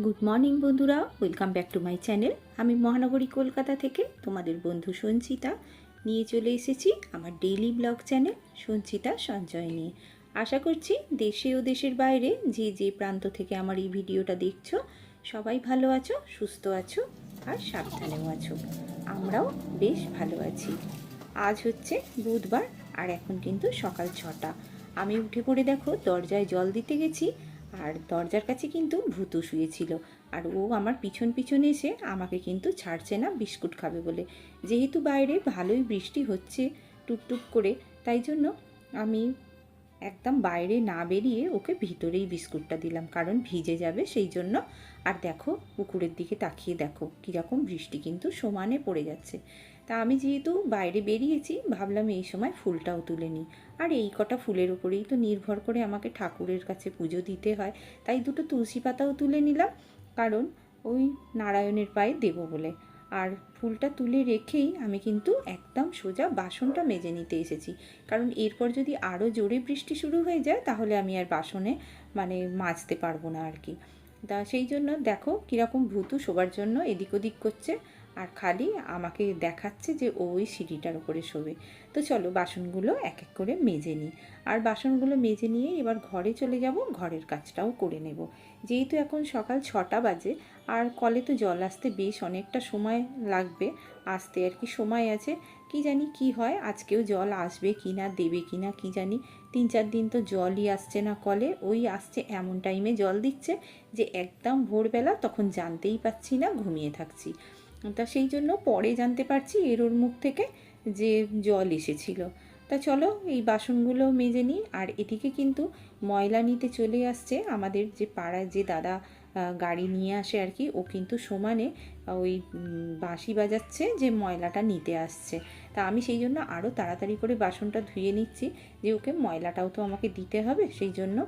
Morning বন্ধুরা। Welcome back to my channel আমি মহানগরী কলকাতা থেকে তোমাদের বন্ধু সঞ্চিতা। নিয়ে চলে এসেছি আমার ডেইলি ব্লগ চ্যানেল সঞ্চিতা সঞ্চয় নিয়ে। আশা করছি দেশে ও দেশের বাইরে যে যে প্রান্ত থেকে আমার এই ভিডিওটা দেখছ, সবাই ভালো আছো, সুস্থ আছো আর সাবধানেও আছো। আমরাও বেশ ভালো আছি। আজ হচ্ছে বুধবার আর এখন কিন্তু সকাল ছটা। আমি উঠে পড়ে দেখো, দরজায় জল দিতে গেছি। আর দরজার কাছে কিন্তু ভূতু শুয়েছিল। আর ও আমার পিছন পিছনে এসে আমাকে কিন্তু ছাড়ছে না, বিস্কুট খাবে বলে। যেহেতু বাইরে ভালোই বৃষ্টি হচ্ছে টুপটুপ করে, তাই জন্য আমি একদম বাইরে না বেরিয়ে ওকে ভিতরেই বিস্কুটটা দিলাম, কারণ ভিজে যাবে সেই জন্য। আর দেখো, পুকুরের দিকে তাকিয়ে দেখো, কীরকম বৃষ্টি কিন্তু সমানে পড়ে যাচ্ছে। তা আমি যেহেতু বাইরে বেরিয়েছি, ভাবলাম এই সময় ফুলটাও তুলে নিই। আর এই কটা ফুলের উপরেই তো নির্ভর করে আমাকে ঠাকুরের কাছে পুজো দিতে হয়, তাই দুটো তুলসী পাতাও তুলে নিলাম, কারণ ওই নারায়ণের পায়ে দেবো বলে। আর ফুলটা তুলে রেখেই আমি কিন্তু একদম সোজা বাসনটা মেজে নিতে এসেছি, কারণ এরপর যদি আরও জোরে বৃষ্টি শুরু হয়ে যায়, তাহলে আমি আর বাসনে মানে মাজতে পারব না আর কি। তা সেই জন্য দেখো কীরকম ভূতু শোবার জন্য এদিক ওদিক করছে আর খালি আমাকে দেখাচ্ছে যে ওই সিঁড়িটার উপরে শোবে। তো চলো বাসনগুলো এক এক করে মেজে নিই। আর বাসনগুলো মেজে নিয়ে এবার ঘরে চলে যাব, ঘরের কাজটাও করে নেব। যেহেতু এখন সকাল ছটা বাজে, আর কলে তো জল আসতে বেশ অনেকটা সময় লাগবে, আসতে আর কি সময় আছে, কি জানি কি হয়, আজকেও জল আসবে কি না দেবে কি না কি জানি। তিন চার দিন তো জলই আসছে না কলে, ওই আসছে এমন টাইমে জল দিচ্ছে যে একদম ভোরবেলা তখন জানতেই পাচ্ছি না, ঘুমিয়ে থাকছি। তা সেই জন্য পরে জানতে পারছি এর ওর মুখ থেকে যে জল এসেছিল। তা চলো এই বাসনগুলো মেজে নিই। আর এদিকে কিন্তু ময়লা নিতে চলে আসছে আমাদের যে পাড়ায় যে দাদা গাড়ি নিয়ে আসে আর কি, ও কিন্তু সমানে ওই বাঁশি বাজাচ্ছে যে ময়লাটা নিতে আসছে। তা আমি সেই জন্য আরও তাড়াতাড়ি করে বাসনটা ধুয়ে নিচ্ছি যে ওকে ময়লাটাও তো আমাকে দিতে হবে, সেই জন্য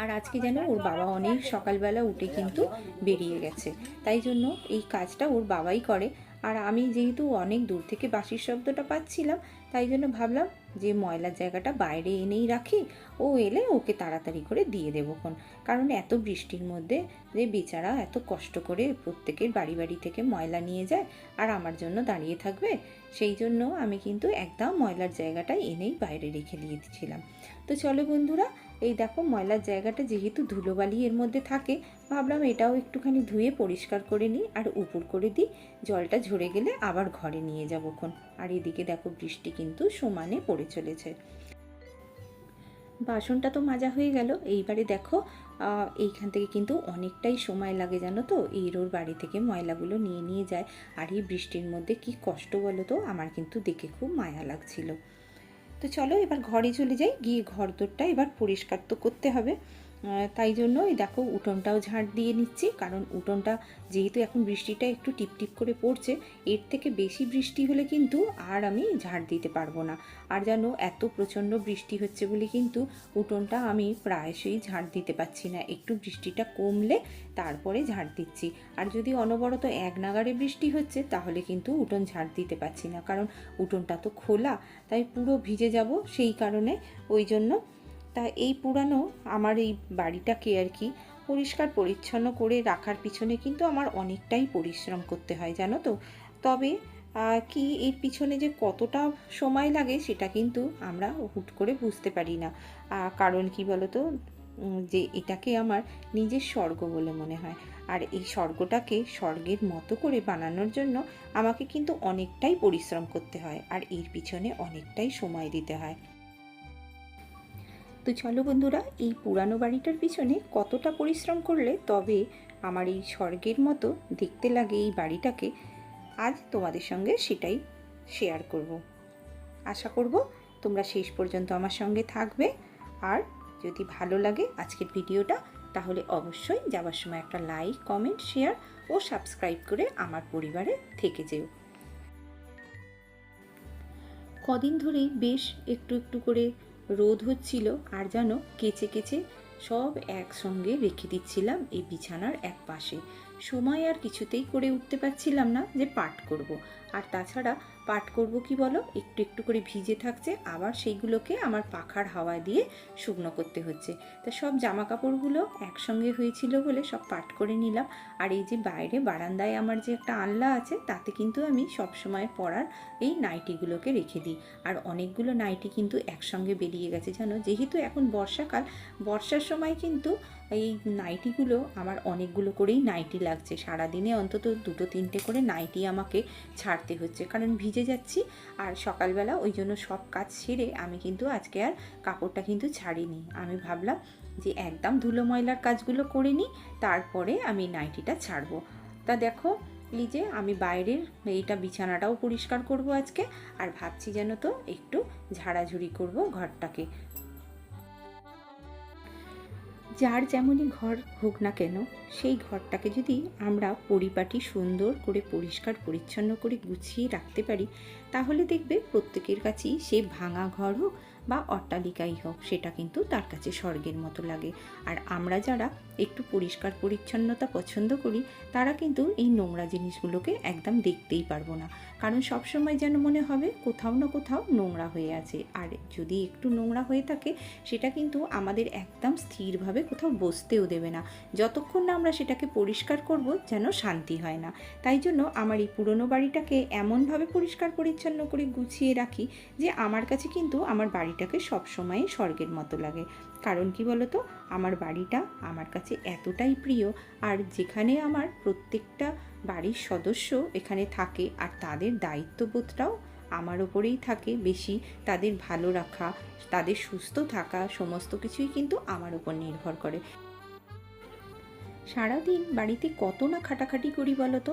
আর আজকে যেন ওর বাবা অনেক সকালবেলা উঠে কিন্তু বেরিয়ে গেছে। তাই জন্য এই কাজটা ওর বাবাই করে। আর আমি যেহেতু অনেক দূর থেকে বাঁশির শব্দটা পাচ্ছিলাম, তাই জন্য ভাবলাম যে ময়লার জায়গাটা বাইরে এনেই রাখি। ও এলে ওকে তাড়াতাড়ি করে দিয়ে দেবো কোন কারণ এত বৃষ্টির মধ্যে যে বেচারা এত কষ্ট করে প্রত্যেকের বাড়ি বাড়ি থেকে ময়লা নিয়ে যায় আর আমার জন্য দাঁড়িয়ে থাকবে, সেই জন্য আমি কিন্তু একদম ময়লার জায়গাটা এনেই বাইরে রেখে দিয়েছিলাম। তো চলো বন্ধুরা এই দেখো ময়লার জায়গাটা যেহেতু ধুলোবালি এর মধ্যে থাকে, ভাবলাম এটাও একটুখানি ধুয়ে পরিষ্কার করে নিই আর উপর করে দিই। জলটা ঝরে গেলে আবার ঘরে নিয়ে যাব খন আর এদিকে দেখো বৃষ্টি কিন্তু সমানে পড়ে চলেছে। বাসনটা তো মাজা হয়ে গেল। এইবারে দেখো এইখান থেকে কিন্তু অনেকটাই সময় লাগে জানো তো? এই রোর বাড়ি থেকে ময়লাগুলো নিয়ে নিয়ে যায়। আর এই বৃষ্টির মধ্যে কি কষ্ট বলো তো? আমার কিন্তু দেখে খুব মায়া লাগছিল। তো চলো এবার ঘরে চলে যাই গিয়ে ঘর দোরটা এবার পরিষ্কার তো করতে হবে। তাই জন্য এই দেখো উঠোনটাও ঝাড় দিয়ে নিচ্ছি, কারণ উঠোনটা যেহেতু এখন বৃষ্টিটা একটু টিপটিপ করে পড়ছে, এর থেকে বেশি বৃষ্টি হলে কিন্তু আর আমি ঝাড় দিতে পারব না। আর যেন এত প্রচণ্ড বৃষ্টি হচ্ছে বলে কিন্তু উঠোনটা আমি প্রায়শই ঝাড় দিতে পারছি না। একটু বৃষ্টিটা কমলে তারপরে ঝাড় দিচ্ছি। আর যদি অনবরত এক নাগারে বৃষ্টি হচ্ছে, তাহলে কিন্তু উঠোন ঝাড় দিতে পারছি না, কারণ উঠোনটা তো খোলা, তাই পুরো ভিজে যাব সেই কারণে, ওই জন্য তা এই পুরানো আমার এই বাড়িটাকে আর কি পরিষ্কার পরিচ্ছন্ন করে রাখার পিছনে কিন্তু আমার অনেকটাই পরিশ্রম করতে হয়, জানো তো। তবে কি এর পিছনে যে কতটা সময় লাগে সেটা কিন্তু আমরা হুট করে বুঝতে পারি না। কারণ কি বলতো? যে এটাকে আমার নিজের স্বর্গ বলে মনে হয়। আর এই স্বর্গটাকে স্বর্গের মতো করে বানানোর জন্য আমাকে কিন্তু অনেকটাই পরিশ্রম করতে হয়, আর এর পিছনে অনেকটাই সময় দিতে হয়। তো চলো বন্ধুরা, এই পুরানো বাড়িটার পিছনে কতটা পরিশ্রম করলে তবে আমার এই স্বর্গের মতো দেখতে লাগে এই বাড়িটাকে, আজ তোমাদের সঙ্গে সেটাই শেয়ার করব। আশা করব তোমরা শেষ পর্যন্ত আমার সঙ্গে থাকবে, আর যদি ভালো লাগে আজকের ভিডিওটা, তাহলে অবশ্যই যাবার সময় একটা লাইক কমেন্ট শেয়ার ও সাবস্ক্রাইব করে আমার পরিবারে থেকে যেও। কদিন ধরেই বেশ একটু একটু করে রোদ হচ্ছিল আর যেন কেচে কেচে সব একসঙ্গে রেখে দিচ্ছিলাম এই বিছানার এক পাশে সময় আর কিছুতেই করে উঠতে পারছিলাম না যে পাঠ করব। আর তাছাড়া পাঠ করব কি বলো? একটু একটু করে ভিজে থাকছে, আবার সেইগুলোকে আমার পাখার হাওয়া দিয়ে শুকনো করতে হচ্ছে। তা সব জামা কাপড়গুলো একসঙ্গে হয়েছিল বলে সব পাট করে নিলাম। আর এই যে বাইরে বারান্দায় আমার যে একটা আনলা আছে, তাতে কিন্তু আমি সব সময় পরার এই নাইটিগুলোকে রেখে দিই। আর অনেকগুলো নাইটি কিন্তু একসঙ্গে বেরিয়ে গেছে, জানো? যেহেতু এখন বর্ষাকাল, বর্ষার সময় কিন্তু এই নাইটিগুলো আমার অনেকগুলো করেই নাইটি লাগছে। সারাদিনে অন্তত দুটো তিনটে করে নাইটি আমাকে ছাড়তে হচ্ছে, কারণ ভিজে যাচ্ছি। আর সকালবেলা ওই জন্য সব কাজ সেরে আমি কিন্তু আজকে আর কাপড়টা কিন্তু ছাড়িনি। আমি ভাবলাম যে একদম ধুলো ময়লার কাজগুলো করে নিই, তারপরে আমি নাইটিটা ছাড়বো। তা দেখো, এই যে আমি বাইরের এইটা বিছানাটাও পরিষ্কার করব আজকে, আর ভাবছি যেন তো একটু ঝাড়াঝুড়ি করব ঘরটাকে। যার যেমনই ঘর হোক না কেন, সেই ঘরটাকে যদি আমরা পরিপাটি, সুন্দর করে, পরিষ্কার, পরিচ্ছন্ন করে গুছিয়ে রাখতে পারি, তাহলে দেখবে প্রত্যেকের কাছেই সে ভাঙা ঘর হোক বা অট্টালিকাই হোক, সেটা কিন্তু তার কাছে স্বর্গের মতো লাগে। আর আমরা যারা একটু পরিষ্কার পরিচ্ছন্নতা পছন্দ করি, তারা কিন্তু এই নোংরা জিনিসগুলোকে একদম দেখতেই পারব না। কারণ সবসময় যেন মনে হবে কোথাও না কোথাও নোংরা হয়ে আছে। আর যদি একটু নোংরা হয়ে থাকে, সেটা কিন্তু আমাদের একদম স্থিরভাবে কোথাও বসতেও দেবে না। যতক্ষণ না আমরা সেটাকে পরিষ্কার করব, যেন শান্তি হয় না। তাই জন্য আমার এই পুরনো বাড়িটাকে এমনভাবে পরিষ্কার পরিচ্ছন্ন করে গুছিয়ে রাখি যে আমার কাছে কিন্তু আমার বাড়িটাকে সবসময় স্বর্গের মতো লাগে। কারণ কি বলতো? আমার বাড়িটা আমার কাছে এতটাই প্রিয় আর যেখানে আমার প্রত্যেকটা বাড়ির সদস্য এখানে থাকে আর তাদের দায়িত্ববোধটাও আমার ওপরেই থাকে বেশি। তাদের ভালো রাখা, তাদের সুস্থ থাকা সমস্ত কিছুই কিন্তু আমার ওপর নির্ভর করে। সারাদিন বাড়িতে কত না খাটাখাটি করি বলো তো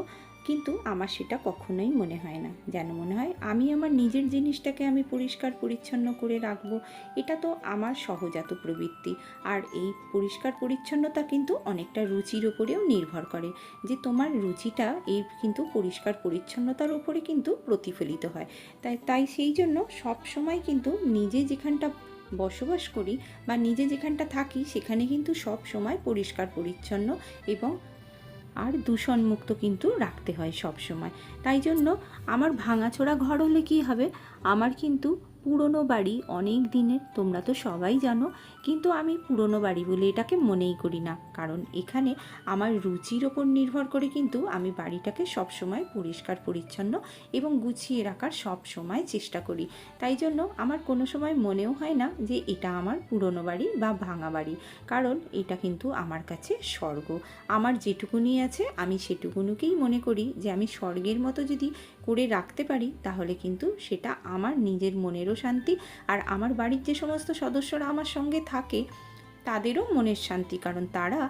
কিন্তু আমার সেটা কখনোই মনে হয় না। যেন মনে হয় আমি আমার নিজের জিনিসটাকে আমি পরিষ্কার, পরিচ্ছন্ন করে রাখব, এটা তো আমার সহজাত প্রবৃত্তি। আর এই পরিষ্কার, পরিচ্ছন্নতা কিন্তু অনেকটা রুচির ওপরেও নির্ভর করে। যে তোমার রুচিটা এই কিন্তু পরিষ্কার, পরিচ্ছন্নতার ওপরে কিন্তু প্রতিফলিত হয়। তাই তাই সেই জন্য সব সময় কিন্তু নিজে যেখানটা বসবাস করি বা নিজে যেখানটা থাকি, সেখানে কিন্তু সব সময় পরিষ্কার, পরিচ্ছন্ন এবং আর দূষণমুক্ত কিন্তু রাখতে হয় সব সময় তাই জন্য আমার ভাঙাচোরা ঘর হলে কী হবে? আমার কিন্তু পুরনো বাড়ি অনেক দিনের, তোমরা তো সবাই জানো, কিন্তু আমি পুরনো বাড়ি বলে এটাকে মনেই করি না। কারণ এখানে আমার রুচির ওপর নির্ভর করে কিন্তু আমি বাড়িটাকে সবসময় পরিষ্কার, পরিচ্ছন্ন এবং গুছিয়ে রাখার সব সময় চেষ্টা করি। তাই জন্য আমার কোনো সময় মনেও হয় না যে এটা আমার পুরনো বাড়ি বা ভাঙা বাড়ি। কারণ এটা কিন্তু আমার কাছে স্বর্গ। আমার যেটুকুনি আছে আমি সেটুকুনুকেই মনে করি যে আমি স্বর্গের মতো যদি করে রাখতে পারি, তাহলে কিন্তু সেটা আমার নিজের মনেরও শান্তি আর আমার বাড়ির যে সমস্ত সদস্যরা আমার সঙ্গে থাকে, তাদেরও মনের শান্তি। কারণ তারা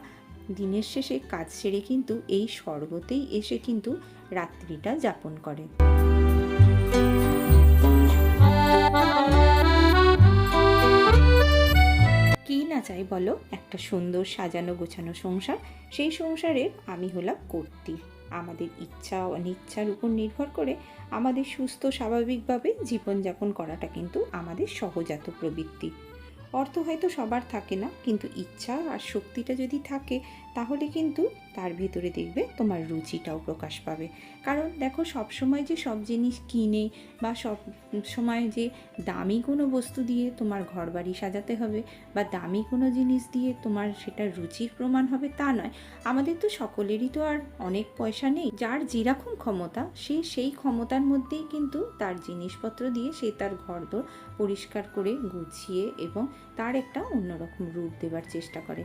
দিনের শেষে কাজ সেরে কিন্তু এই স্বর্গতেই এসে কিন্তু রাত্রিটা যাপন করে। কি না চাই বলো? একটা সুন্দর সাজানো গোছানো সংসার, সেই সংসারে আমি হলাম কর্তী। আমাদের ইচ্ছা অনিচ্ছার উপর নির্ভর করে আমাদের সুস্থ, স্বাভাবিকভাবে জীবনযাপন করাটা কিন্তু আমাদের সহজাত প্রবৃত্তি। অর্থ হয়তো সবার থাকে না, কিন্তু ইচ্ছা আর শক্তিটা যদি থাকে, তাহলে কিন্তু তার ভেতরে দেখবে তোমার রুচিটাও প্রকাশ পাবে। কারণ দেখো সব সময় যে সব জিনিস কিনে বা সব সময় যে দামি কোনো বস্তু দিয়ে তোমার ঘর বাড়ি সাজাতে হবে বা দামি কোনো জিনিস দিয়ে তোমার সেটা রুচির প্রমাণ হবে তা নয়। আমাদের তো সকলেরই তো আর অনেক পয়সা নেই। যার যেরকম ক্ষমতা, সে সেই ক্ষমতার মধ্যেই কিন্তু তার জিনিসপত্র দিয়ে সে তার ঘরদোর পরিষ্কার করে গুছিয়ে এবং তার একটা অন্যরকম রূপ দেবার চেষ্টা করে।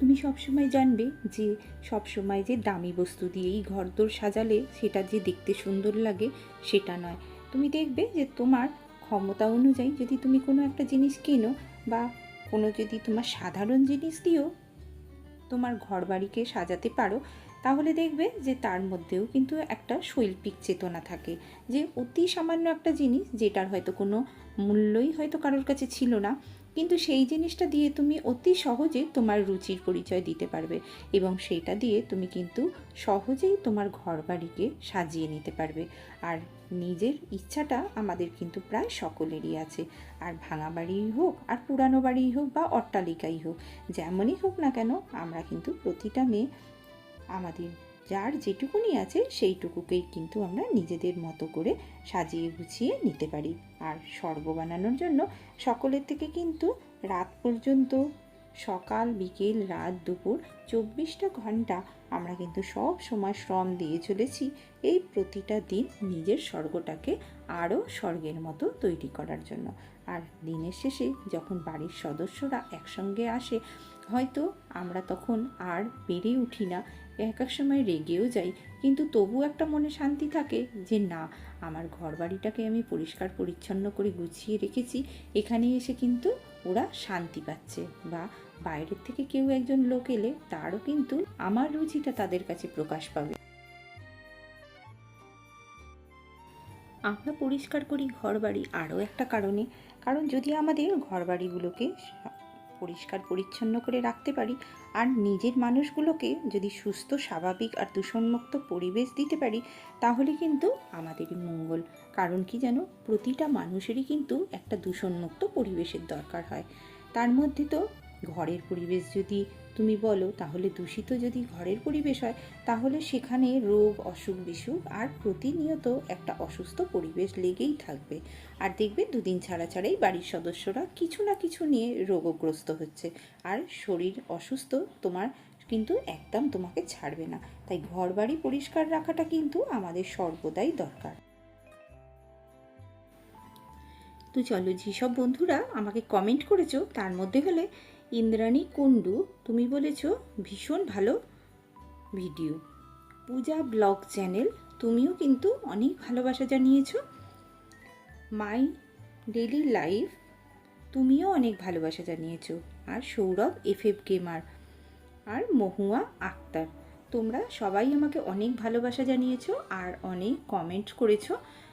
তুমি সবসময় জানবে যে সবসময় যে দামি বস্তু দিয়ে দিয়েই ঘরদোর সাজালে সেটা যে দেখতে সুন্দর লাগে সেটা নয়। তুমি দেখবে যে তোমার ক্ষমতা অনুযায়ী যদি তুমি কোনো একটা জিনিস কেনো বা কোনো যদি তোমার সাধারণ জিনিস দিয়েও তোমার ঘর বাড়িকে সাজাতে পারো, তাহলে দেখবে যে তার মধ্যেও কিন্তু একটা শৈল্পিক চেতনা থাকে। যে অতি সামান্য একটা জিনিস যেটার হয়তো কোনো মূল্যই হয়তো কারোর কাছে ছিল না কিন্তু সেই জিনিসটা দিয়ে তুমি অতি সহজে তোমার রুচির পরিচয় দিতে পারবে এবং সেইটা দিয়ে তুমি কিন্তু সহজেই তোমার ঘর বাড়িকে সাজিয়ে নিতে পারবে। আর নিজের ইচ্ছাটা আমাদের কিন্তু প্রায় সকলেরই আছে। আর ভাঙা বাড়িই হোক, আর পুরানো বাড়িই হোক বা অট্টালিকাই হোক, যেমনই হোক না কেন, আমরা কিন্তু প্রতিটা মেয়ে আমাদের যার যেটুকুনি আছে সেইটুকুকেই কিন্তু আমরা নিজেদের মতো করে সাজিয়ে গুছিয়ে নিতে পারি। আর স্বর্গ বানানোর জন্য সকলের থেকে কিন্তু রাত পর্যন্ত, সকাল, বিকেল, রাত, দুপুর চব্বিশটা ঘণ্টা আমরা কিন্তু সব সময় শ্রম দিয়ে চলেছি। এই প্রতিটা দিন নিজের স্বর্গটাকে আরও স্বর্গের মতো তৈরি করার জন্য। আর দিনের শেষে যখন বাড়ির সদস্যরা একসঙ্গে আসে হয়তো আমরা তখন আর পেরে উঠি না। এক এক সময় রেগেও যাই। কিন্তু তবু একটা মনে শান্তি থাকে যে, না, আমার ঘর বাড়িটাকে আমি পরিষ্কার পরিচ্ছন্ন করে গুছিয়ে রেখেছি। এখানে এসে কিন্তু ওরা শান্তি পাচ্ছে। বা, বাইরের থেকে কেউ একজন লোক এলে তারও কিন্তু আমার রুচিটা তাদের কাছে প্রকাশ পাবে। আমরা পরিষ্কার করি ঘর বাড়ি আরও একটা কারণে। কারণ যদি আমাদের ঘর বাড়িগুলোকে পরিষ্কার পরিচ্ছন্ন করে রাখতে পারি আর নিজের মানুষগুলোকে যদি সুস্থ, স্বাভাবিক আর দূষণমুক্ত পরিবেশ দিতে পারি, তাহলে কিন্তু আমাদেরই মঙ্গল। কারণ কি যেন প্রতিটা মানুষেরই কিন্তু একটা দূষণমুক্ত পরিবেশের দরকার হয়। তার মধ্যে তো ঘরের পরিবেশ যদি তুমি বলো, তাহলে দূষিত যদি ঘরের পরিবেশ হয়, তাহলে সেখানে রোগ, অসুখ, বিসুখ আর প্রতিনিয়ত একটা অসুস্থ পরিবেশ লেগেই থাকবে। আর দেখবে দুদিন ছাড়া ছাড়াই বাড়ির সদস্যরা কিছু না কিছু নিয়ে রোগগ্রস্ত হচ্ছে। আর শরীর অসুস্থ তোমার কিন্তু একদম তোমাকে ছাড়বে না। তাই ঘর বাড়ি পরিষ্কার রাখাটা কিন্তু আমাদের সর্বদাই দরকার। তো চলো, যেসব বন্ধুরা আমাকে কমেন্ট করেছ, তার মধ্যে হলে ইন্দ্রাণী কুণ্ডু, তুমি বলেছ ভীষণ ভালো ভিডিও। পূজা ব্লগ চ্যানেল, তুমিও কিন্তু অনেক ভালোবাসা জানিয়েছ। মাই ডেলি লাইফ, তুমিও অনেক ভালোবাসা জানিয়েছ। আর সৌরভ এফ এফ গেমার। আর মহুয়া আক্তার, তোমরা সবাই আমাকে অনেক ভালোবাসা জানিয়েছো আর অনেক কমেন্ট করেছ।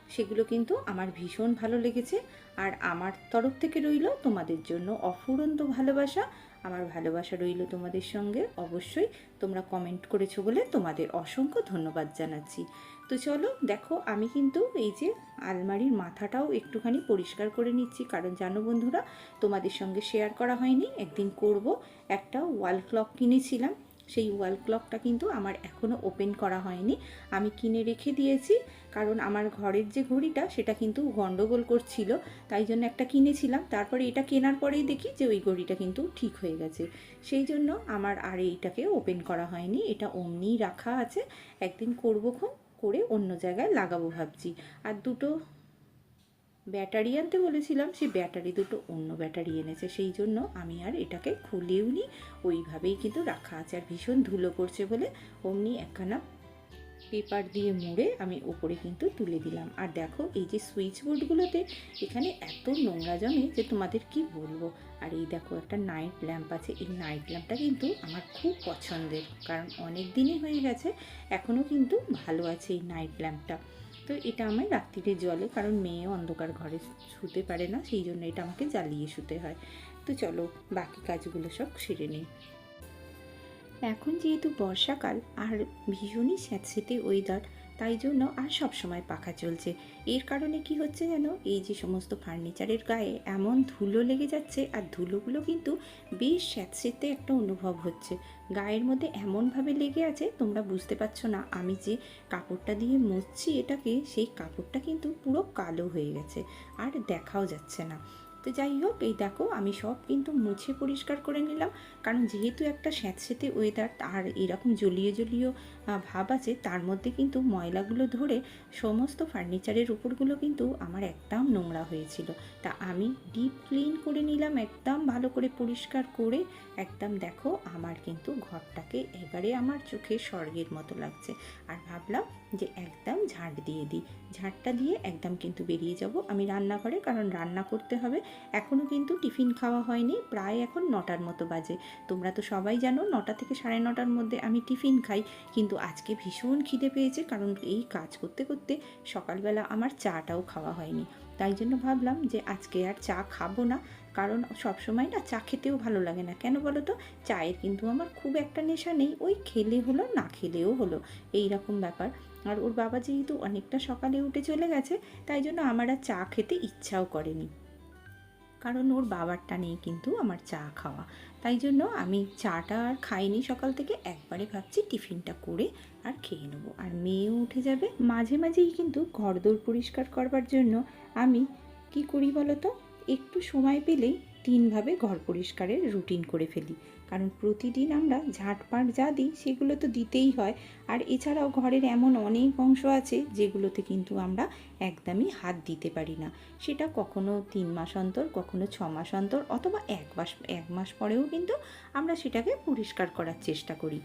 সেগুলো কিন্তু আমার ভীষণ ভালো লেগেছে। আর আমার তরফ থেকে রইল তোমাদের জন্য অফুরন্ত ভালোবাসা। আমার ভালোবাসা রইল তোমাদের সঙ্গে। অবশ্যই তোমরা কমেন্ট করেছ বলে তোমাদের অসংখ্য ধন্যবাদ জানাচ্ছি। তো চলো, দেখো, আমি কিন্তু এই যে আলমারির মাথাটাও একটুখানি পরিষ্কার করে নিচ্ছি। কারণ জানো বন্ধুরা, তোমাদের সঙ্গে শেয়ার করা হয়নি। একদিন করব। একটা ওয়াল ক্লক কিনেছিলাম। সেই ওয়াল ক্লকটা কিন্তু আমার এখনও ওপেন করা হয়নি। আমি কিনে রেখে দিয়েছি, কারণ আমার ঘরের যে ঘড়িটা, সেটা কিন্তু গন্ডগোল করছিল, তাই জন্য একটা কিনেছিলাম। তারপরে এটা কেনার পরেই দেখি যে ওই ঘড়িটা কিন্তু ঠিক হয়ে গেছে। সেই জন্য আমার আর এইটাকে ওপেন করা হয়নি। এটা অমনিই রাখা আছে। একদিন করব করে অন্য জায়গায় লাগাবো ভাবছি। আর দুটো ব্যাটারি আনতে বলেছিলাম সেই ব্যাটারি দুটো অন্য ব্যাটারি এনেছে, সেই জন্য আমি আর এটাকে খুলেও নি ওইভাবেই কিন্তু রাখা আছে আর ভীষণ ধুলো পড়ছে বলে অমনি একখানা পেপার দিয়ে মুড়ে আমি ওপরে কিন্তু তুলে দিলাম। আর দেখো, এই যে সুইচ বোর্ডগুলোতে এখানে এত নোংরা জমে যে তোমাদের কি বলব? আর এই দেখো, একটা নাইট ল্যাম্প আছে, এই নাইট ল্যাম্পটা কিন্তু আমার খুব পছন্দের, কারণ অনেক দিনই হয়ে গেছে এখনও কিন্তু ভালো আছে এই নাইট ল্যাম্পটা তো এটা আমার রাত্রিরে জলে, কারণ মেয়ে অন্ধকার ঘরে শুতে পারে না, সেই জন্য এটা আমাকে জ্বালিয়ে শুতে হয়। তো চলো, বাকি কাজগুলো সব সেরে নিই। এখন যেহেতু বর্ষাকাল, আর ভীষণই স্যাঁতস্যাঁতে ওয়েদার তাই জন্য আর সব সময় পাখা চলছে। এর কারণে কি হচ্ছে যেন? এই যে সমস্ত ফার্নিচারের গায়ে এমন ধুলো লেগে যাচ্ছে আর ধুলোগুলো কিন্তু বেশ স্যাঁতস্যাঁতে একটা অনুভব হচ্ছে। গায়ের মধ্যে এমনভাবে লেগে আছে, তোমরা বুঝতে পারছ না। আমি যে কাপড়টা দিয়ে মুছছি এটাকে, সেই কাপড়টা কিন্তু পুরো কালো হয়ে গেছে, আর দেখাও যাচ্ছে না। তো যাই হোক, এই দেখো, আমি সব কিন্তু মুছে পরিষ্কার করে নিলাম। কারণ যেহেতু একটা স্যাঁতস্যাঁতে ওয়েদার আর এরকম জলীয় জলীয় ভাব আছে, তার মধ্যে কিন্তু ময়লাগুলো ধরে সমস্ত ফার্নিচারের উপরগুলো কিন্তু আমার একদম নোংরা হয়েছিল। তা আমি ডিপ ক্লিন করে নিলাম, একদম ভালো করে পরিষ্কার করে। একদম দেখো, আমার কিন্তু ঘরটাকে এবারে আমার চোখে স্বর্গের মতো লাগছে। আর ভাবলাম যে একদম ঝাঁট দিয়ে দিই। ঝাঁটটা দিয়ে একদম কিন্তু বেরিয়ে যাব আমি রান্নাঘরে, কারণ রান্না করতে হবে। এখনও কিন্তু টিফিন খাওয়া হয়নি, প্রায় এখন নটার মতো বাজে। তোমরা তো সবাই জানো, নটা থেকে সাড়ে নটার মধ্যে আমি টিফিন খাই, কিন্তু আজকে ভীষণ খিদে পেয়েছে, কারণ এই কাজ করতে করতে সকালবেলা আমার চাটাও খাওয়া হয়নি। তাই জন্য ভাবলাম যে আজকে আর চা খাব না, কারণ সবসময় না চা খেতেও ভালো লাগে না। কেন বলো তো? চায়ের কিন্তু আমার খুব একটা নেশা নেই, ওই খেলে হলো, না খেলেও হলো, এই রকম ব্যাপার। আর ওর বাবা যেহেতু অনেকটা সকালে উঠে চলে গেছে, তাই জন্য আমার আর চা খেতে ইচ্ছাও করেনি। কারণ ওর বাবারটা নেই কিন্তু আমার চা খাওয়া। তাই জন্য আমি চাটা আর খাইনি সকাল থেকে, একবারে ভাবছি টিফিনটা করে আর খেয়ে নেব। আর মেয়েও উঠে যাবে, মাঝে মাঝেই কিন্তু ঘরদোর পরিষ্কার করবার জন্য। আমি কি করি বলো তো একটু সময় পেলেই তিনভাবে ঘর পরিষ্কারের রুটিন করে ফেলি। কারণ প্রতিদিন আমরা ঝাঁটপাট যা দিই, সেগুলো তো দিতেই হয়। আর এছাড়াও ঘরের এমন অনেক অংশ আছে, যেগুলোতে কিন্তু আমরা একদমই হাত দিতে পারি না। সেটা কখনো তিন মাস অন্তর, কখনো ছ মাস অন্তর, অথবা এক মাস এক মাস পরেও কিন্তু আমরা সেটাকে পরিষ্কার করার চেষ্টা করি।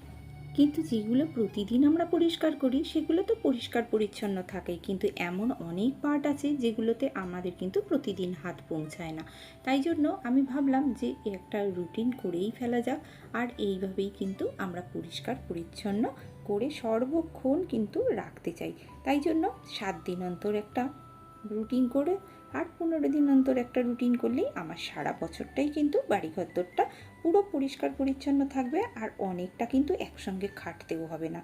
কিন্তু যেগুলো প্রতিদিন আমরা পরিষ্কার করি, সেগুলো তো পরিষ্কার পরিচ্ছন্ন থাকে কিন্তু এমন অনেক পার্ট আছে যেগুলোতে আমাদের কিন্তু প্রতিদিন হাত পৌঁছায় না। তাই জন্য আমি ভাবলাম যে একটা রুটিন করেই ফেলা যাক। আর এইভাবেই কিন্তু আমরা পরিষ্কার পরিচ্ছন্ন করে সর্বক্ষণ কিন্তু রাখতে চাই। তাই জন্য সাত দিন অন্তর একটা রুটিন করে আর পনেরো দিন অন্তর একটা রুটিন করলেই আমার সারা বছরটাই কিন্তু বাড়িঘরদোরটা পুরো পরিষ্কার পরিচ্ছন্ন থাকবে আর অনেকটা কিন্তু একসঙ্গে খাটতেও হবে না।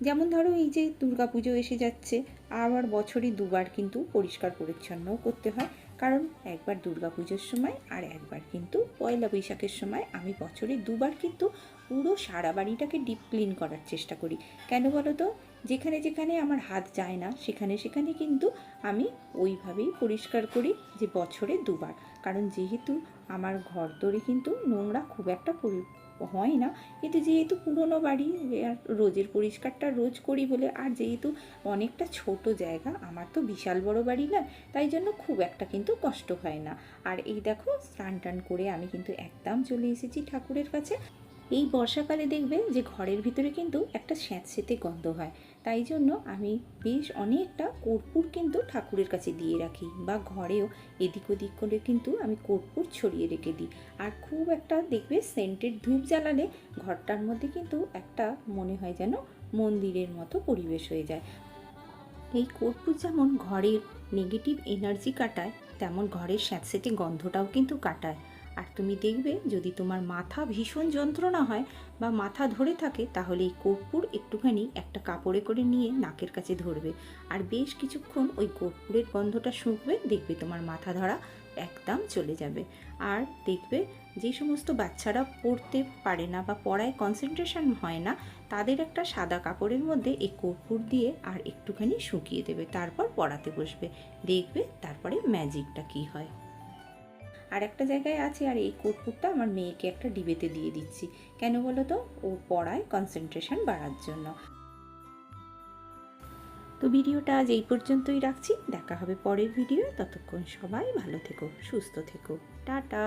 যেমন ধরো এই যে দুর্গাপুজো এসে যাচ্ছে, আবার বছরে দুবার কিন্তু পরিষ্কার পরিচ্ছন্নও করতে হয়। কারণ একবার দুর্গাপুজোর সময় আর একবার কিন্তু পয়লা বৈশাখের সময় আমি বছরে দুবার কিন্তু পুরো সারা বাড়িটাকে ডিপ ক্লিন করার চেষ্টা করি। কেন বলো তো? যেখানে যেখানে আমার হাত যায় না, সেখানে সেখানে কিন্তু আমি ওইভাবেই পরিষ্কার করি যে বছরে দুবার। কারণ যেহেতু আমার ঘর দরে কিন্তু নোংরা খুব একটা পরি, হয় না। কিন্তু যেহেতু পুরনো বাড়ি আর রোজের পরিষ্কারটা রোজ করি বলে, আর যেহেতু অনেকটা ছোট জায়গা, আমার তো বিশাল বড় বাড়ি না, তাই জন্য খুব একটা কিন্তু কষ্ট হয় না। আর এই দেখো, স্নান টান করে আমি কিন্তু একদম চলে এসেছি ঠাকুরের কাছে। এই বর্ষাকালে দেখবে যে ঘরের ভিতরে কিন্তু একটা স্যাঁতসেঁতে গন্ধ হয়। তাই জন্য আমি বেশ অনেকটা কর্পূর কিন্তু ঠাকুরের কাছে দিয়ে রাখি বা ঘরেও এদিক ওদিক করে কিন্তু আমি কর্পূর ছড়িয়ে রেখে দিই। আর খুব একটা দেখবে সেন্টেড ধূপ জ্বালালে ঘরটার মধ্যে কিন্তু একটা মনে হয় যেন মন্দিরের মতো পরিবেশ হয়ে যায়। এই কর্পূর যেমন ঘরের নেগেটিভ এনার্জি কাটায়, তেমন ঘরের স্যাঁতসেঁতে গন্ধটাও কিন্তু কাটায়। আর তুমি দেখবে যদি তোমার মাথা ভীষণ যন্ত্রণা হয় বা মাথা ধরে থাকে তাহলে এই কর্পূর একটুখানি একটা কাপড়ে করে নিয়ে নাকের কাছে ধরবে। আর বেশ কিছুক্ষণ ওই কর্পূরের গন্ধটা শুকবে, দেখবে তোমার মাথা ধরা একদম চলে যাবে। আর দেখবে যে সমস্ত বাচ্চারা পড়তে পারে না বা পড়ায় কনসেন্ট্রেশন হয় না, তাদের একটা সাদা কাপড়ের মধ্যে এই কর্পূর দিয়ে আর একটুখানি শুকিয়ে দেবে। তারপর পড়াতে বসবে। দেখবে তারপরে ম্যাজিকটা কী হয়। আর একটা জায়গায় আছে, আর এই কর্পূরটা আমার মেয়েকে একটা ডিবেতে দিয়ে দিচ্ছি। কেন বলো তো? ও পড়ায় কনসেন্ট্রেশন বাড়ার জন্য। তো ভিডিওটা আজ এই পর্যন্তই রাখছি। দেখা হবে পরের ভিডিও ততক্ষণ সবাই ভালো থেকো, সুস্থ থেকো। টাটা!